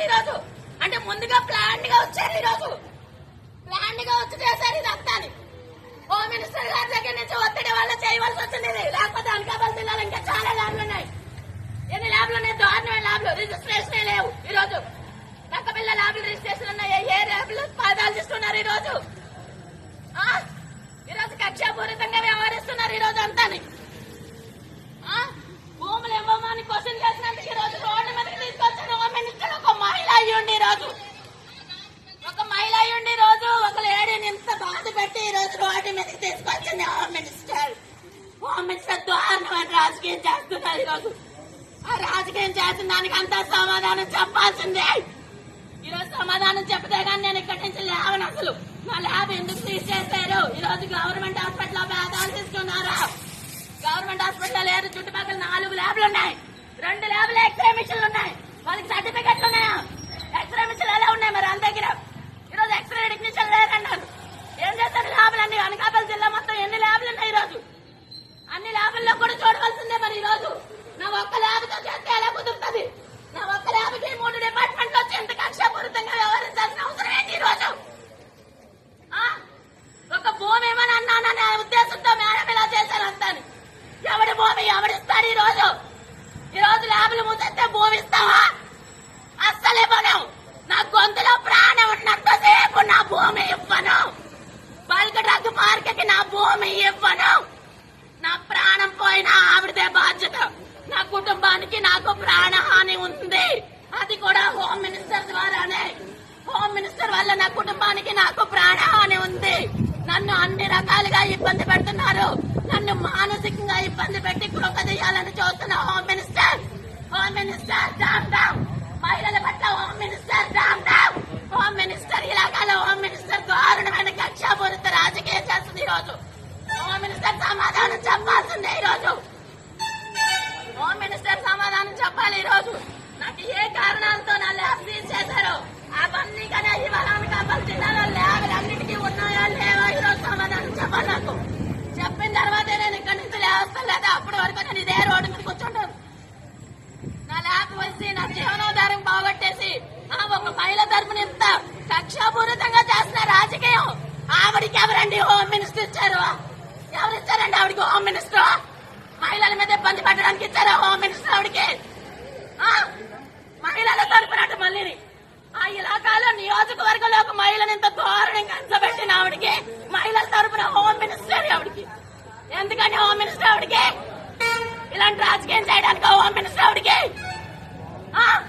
చేశారు ఈరోజు. రోజు అంటే ముందుగా ప్లాన్గా వచ్చారు ఈ రోజు ప్లాన్గా వచ్చి చేశారు ఇది హోమ్ మినిస్టర్ గారి దగ్గర నుంచి ఒత్తిడి వల్ల చేయవలసి వచ్చింది లేకపోతే అనకాపల్లి జిల్లాలో ఇంకా చాలా ల్యాబ్లు ఉన్నాయి. ఎన్ని ల్యాబ్లు ఉన్నాయి? దారుణమైన ల్యాబ్లు. రిజిస్ట్రేషన్ లేవు ఈరోజు. రోజు పక్క పిల్ల ల్యాబ్లు రిజిస్ట్రేషన్ ఉన్నాయి. ఏ ల్యాబ్లు పాదాలు చేస్తున్నారు ఈ రోజు ఆ? ఈ రోజు కక్షాపూరితంగా దారుణమైన రాజకీయం చేస్తున్నారు ఈ రోజు ఆ రాజకీయం చేసిన దానికి అంతా సమాధానం చెప్పాల్సిందే. ఈ రోజు సమాధానం చెప్తే కానీ నేను ఇక్కడి నుంచి లేవను అసలు. నా ల్యాబ్ ఎందుకు తీసేశారు? ఈ రోజు గవర్నమెంట్ హాస్పిటల్ వేదాలు తీసుకున్నారా? గవర్నమెంట్ హాస్పిటల్ లేదు చుట్టుపక్కల నాలుగు ల్యాబ్లు ఉన్నాయి రెండు ల్యాబ్లు ఎక్స్రే మిషన్లు ఉన్నాయి వాళ్ళకి సర్టిఫికెట్లు ఉన్నాయా ఎక్స్రే మిషన్లు ఎలా ఉన్నాయి మరి వాళ్ళ దగ్గర ఈరోజు ఎక్స్రే టెక్నీషియన్ లేరన్నారు ఏం చేస్తారు ల్యాబ్లు అన్ని అనకాపల్లి జిల్లా మొత్తం ఎన్ని ల్యాబ్లు ఉన్నాయి ఈరోజు అన్ని ల్యాబుల్లో కూడా చూడవలసిందే మరి ఈ రోజు నా ఒక్క ల్యాబ్తో చేస్తే ఎలా కుదురుతుంది? నా ఒక్క ల్యాబ్కి మూడు డిపార్ట్మెంట్లు వచ్చి ఎంత కక్షపూరితంగా వ్యవహరించాల్సిన అవసరం ఏంటి ఈ రోజు ఆ? ఒక భూమి ఏమని అన్నాననే ఉద్దేశంతో మేడం ఇలా చేశారు అంతాను. ఎవడి భూమి ఎవడిస్తాడు ఈ రోజు ఈ రోజు ల్యాబ్లు మూసేస్తే భూమి ఇస్తావా? అస్సలే ఇవ్వను నా గొంతులో ప్రాణం ఉన్నంతసేపు నా భూమి ఇవ్వను. బల్క్ డ్రగ్ మార్కెట్ నా భూమి ఇవ్వను. పోయినా ఆవిడదే బాధ్యత. నా కుటుంబానికి నాకు ప్రాణహాని ఉంది. అది కూడా హోమ్ మినిస్టర్ ద్వారానే. హోమ్ మినిస్టర్ వల్ల నా కుటుంబానికి నాకు ప్రాణహాని ఉంది. నన్ను అన్ని రకాలుగా ఇబ్బంది పెడుతున్నారు. నన్ను మానసికంగా ఇబ్బంది పెట్టి కృంగదీయాలని చూస్తున్న హోమ్ మినిస్టర్. హోమ్ మినిస్టర్ డామ్ డామ్ మహిళల పట్ల హోమ్ మినిస్టర్ డామ్ డామ్ హోమ్ మినిస్టర్ ఇలాకాలో హోమ్ మినిస్టర్ దారుణమైన కక్షాపూరిత రాజకీయం చేస్తుంది ఈ రోజు సమాధానం చెప్పాల్సిందే ఈరోజు. రోజు హోమ్ మినిస్టర్ సమాధానం చెప్పాలి ఈరోజు. రోజు నాకు ఏ కారణాలతో నా ల్యాబ్ సీజ్ చేశారు అవన్నీ కానీ ఇవాళ అనకాపల్లి జిల్లాలో ల్యాబ్లు అన్నిటికీ ఉన్నాయా లేవా ఈ రోజు సమాధానం చెప్పాలి నాకు చెప్పిన తర్వాతే నేను ఇక్కడి నుంచి లేస్తాను లేదా అప్పటి వరకు నేను ఇదే రోడ్డు మీద కూర్చుంటాను నా ల్యాబ్ వచ్చి నా జీవనాధారం బాగొట్టేసి ఆ ఒక మహిళ తరపున ఇంత కక్షాపూరితంగా చేస్తున్న రాజకీయం ఆవిడికి ఎవరండి హోమ్ మినిస్టర్ ఇచ్చారు ఎవరు ఇచ్చారండి ఆవిడకి హోమ్ మినిస్టర్. మహిళల మీద ఇబ్బంది పెట్టడానికి ఇచ్చారా హోమ్ మినిస్టర్ ఆవిడకి? మహిళల తరపునట్టు మళ్ళీ ఆ ఇలాకాలో నియోజకవర్గంలో ఒక మహిళను ఇంత దారుణంగా అంచబెట్టిన ఆవిడకి మహిళల తరపున హోమ్ మినిస్టర్ ఆవిడకి. ఎందుకని హోమ్ మినిస్టర్ ఆవిడకి? ఇలాంటి రాజకీయం చేయడానికి హోమ్ మినిస్టర్ ఆవిడకి? ఆ?